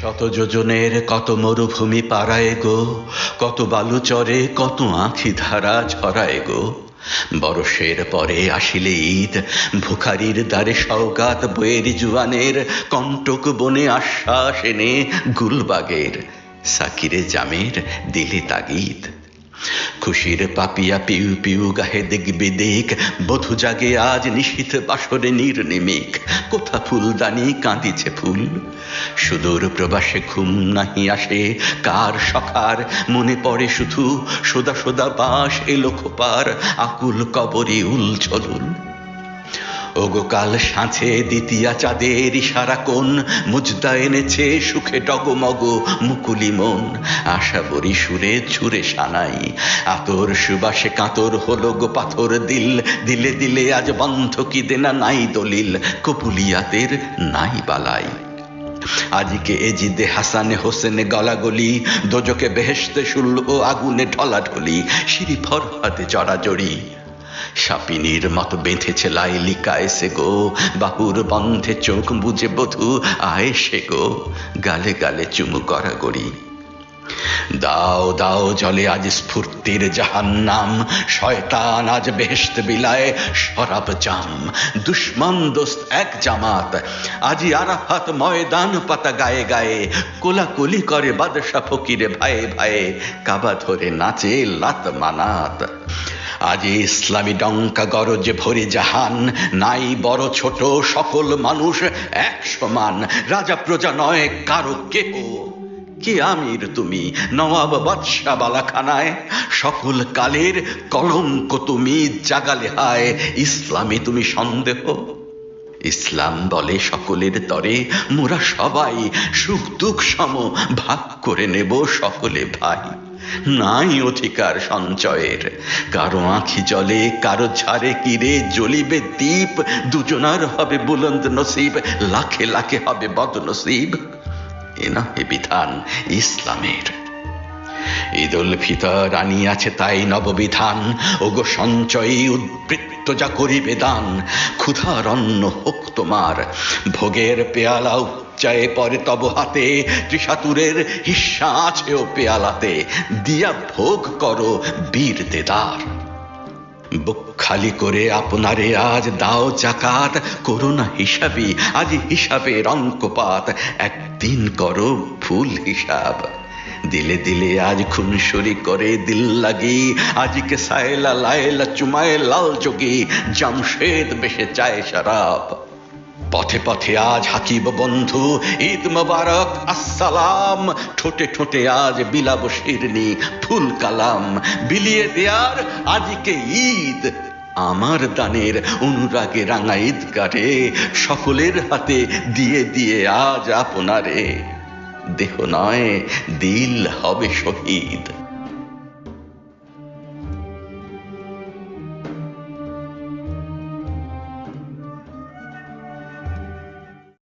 শত যোজনের কত মরুভূমি পাড়ায় গো, কত বালুচরে কত আঁখি ধারা ছড়ায় গো। বরষের পরে আসিলে ঈদ, ভুখারির দ্বারে সওগাত, বইয়ের জুয়ানের কণ্টক বনে আশ্বাস এনে গুলবাগের সাকিরে জামের দিলে তাগিদ। খুশির পাপিয়া পিউ পিউ গাহে দেখবে দেখ, বধু জাগে আজ নিশীথ বাসরে নির্নিমিক। কোথা ফুলদানি কাঁদিছে ফুল? সুদূর প্রবাসে ঘুম নাহি আসে, কার সখার মনে পড়ে শুধু? সোদা সোদা বাস এলো খোপার, আকুল কবরে উল উলঝলুল। ওগো কাল সাঁঝে দ্বিতীয়া চাঁদের ইশারা কোন মুজদা এনেছে সুখে টগমগ মুকুলি মন। আশা বরি সুরে ছুরে সানাই। আতর সুবাসে কাতর হলো গো পাথর দিল। দিলে দিলে আজ বন্ধ কি দেনা নাই দলিল। কপুলিয়াতের নাই বালাই। আজকে এজিদে হাসানে হোসেনে গলাগলি। দোজকে বেহেশতে শুল ও আগুনে ঢলাঢলি সিঁড়ি ফরহাতে জড়াজড়ি সাপিনীর মতো বেঁধেছে লাইলিকা এসে গো। বাহুর বন্ধে চোখ বুঝে বধু, আয় সে গো। গালে গালে চুমু গড়াগড়ি দাও দাও জলে আজ স্ফূর্তির জাহান্নাম। শয়তান আজ বেহেশত বিলায় শরাব জাম। দুশ্মন দোস্ত এক জামাত, আজি আরাফাত ময়দান পাতা গায়ে গায়ে। কোলাকুলি করে বাদশা ফকিরে ভাইয়ে ভাইয়ে কাবা ধরে নাচে লাত মানাত। আজ ইসলামী ডঙ্কা গরজে ভরে জাহান। নাই বড় ছোট সকল মানুষ এক সমান রাজা প্রজা নয় কারও কেহ। কে আমির তুমি? নবাব বালাখানায়। সকল কালের কলঙ্ক তুমি জাগালে হায়। ইসলামে তুমি সন্দেহ। ইসলাম বলে সকলের তরে, মোরা সবাই সুখ দুঃখ সম ভাগ করে নেব সকলে ভাই। নাই অধিকার সঞ্চয়ের। কারও আঁখি জলে, কারও ঝাড়ে কিরে জ্বলিবে দ্বীপ দুজনার হবে বুলন্দ নসিব, লাখে লাখে হবে বদ নসিব এ নহে বিধান ইসলামের। ঈদ উল ফিতর আনিয়াছে তাই নববিধান। ওগো সঞ্চয়ী, উদ্বৃত্ত যা করিবে দান। ক্ষুধার অন্ন হোক তোমার। ভোগের পেয়ালা উচ্চায়ে পরে তব হাতে ত্রিশাতুরের হিস্সা আছে ও পেয়ালাতে। দিয়া ভোগ করো বীর দেদার। বুক খালি করে আপনারে আজ দাও জাকাত করোনা হিসাবি, আজ হিসাবের অঙ্কপাত একদিন করো ভুল হিসাব। দিলে দিলে আজ খুনসুরি করে দিল লাগি, আজকে সায়লা লায়লা চুমায় লাল যোগী জামশেদ বেশে চায় শরাব। পথে পথে আজ হাকিব বন্ধু, ঈদ মোবারক, আসসালাম। ঠোঁটে ঠোঁটে আজ বিলাব শিরনি, ফুল কালাম। বিলিয়ে দেয়ার আজকে ঈদ। আমার দানের অনুরাগে রাঙা ঈদ কাটে সকলের হাতে দিয়ে দিয়ে আজ আপনারে। দেহ নয়, দিল হবে শহীদ।